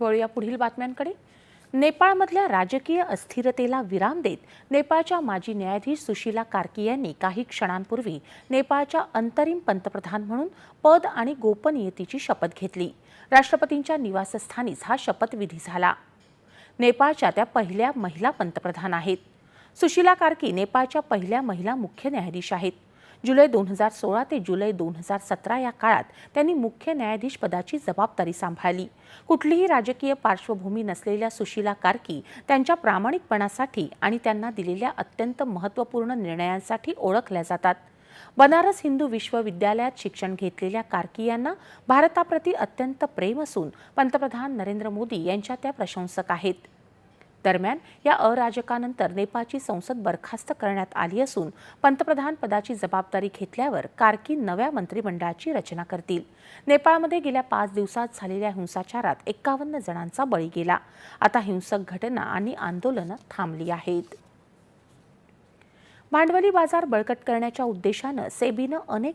वळूया पुढील बातम्यांकडे. नेपाळमधल्या राजकीय अस्थिरतेला विराम देत नेपाळच्या माजी न्यायाधीश सुशीला कार्की यांनी काही क्षणांपूर्वी नेपाळच्या अंतरिम पंतप्रधान म्हणून पद आणि गोपनीयतेची शपथ घेतली. राष्ट्रपतींच्या निवासस्थानीच हा शपथविधी झाला. नेपाळच्या त्या पहिल्या महिला पंतप्रधान आहेत. सुशीला कार्की नेपाळच्या पहिल्या महिला मुख्य न्यायाधीश आहेत. जुलै दोन हजार सोळा ते जुलै दोन हजार सतरा या काळात त्यांनी मुख्य न्यायाधीश पदाची जबाबदारी सांभाळली. कुठलीही राजकीय पार्श्वभूमी नसलेल्या सुशीला कार्की त्यांच्या प्रामाणिकपणासाठी आणि त्यांना दिलेल्या अत्यंत महत्त्वपूर्ण निर्णयांसाठी ओळखल्या जातात. बनारस हिंदू विश्वविद्यालयात शिक्षण घेतलेल्या कार्की यांना भारताप्रती अत्यंत प्रेम असून पंतप्रधान नरेंद्र मोदी यांच्या त्या प्रशंसक आहेत. दरम्यान या अराजकानंतर नेपाळची संसद बरखास्त करण्यात आली असून पंतप्रधान पदाची जबाबदारी घेतल्यावर कार्की नव्या मंत्रिमंडळाची रचना करतील. नेपाळमध्ये गेल्या पाच दिवसात झालेल्या हिंसाचारात एकावन्न जणांचा बळी गेला. आता हिंसक घटना आणि आंदोलनं थांबली आहेत. भांडवली बाजार बळकट करण्याच्या उद्देशानं सेबीनं अनेक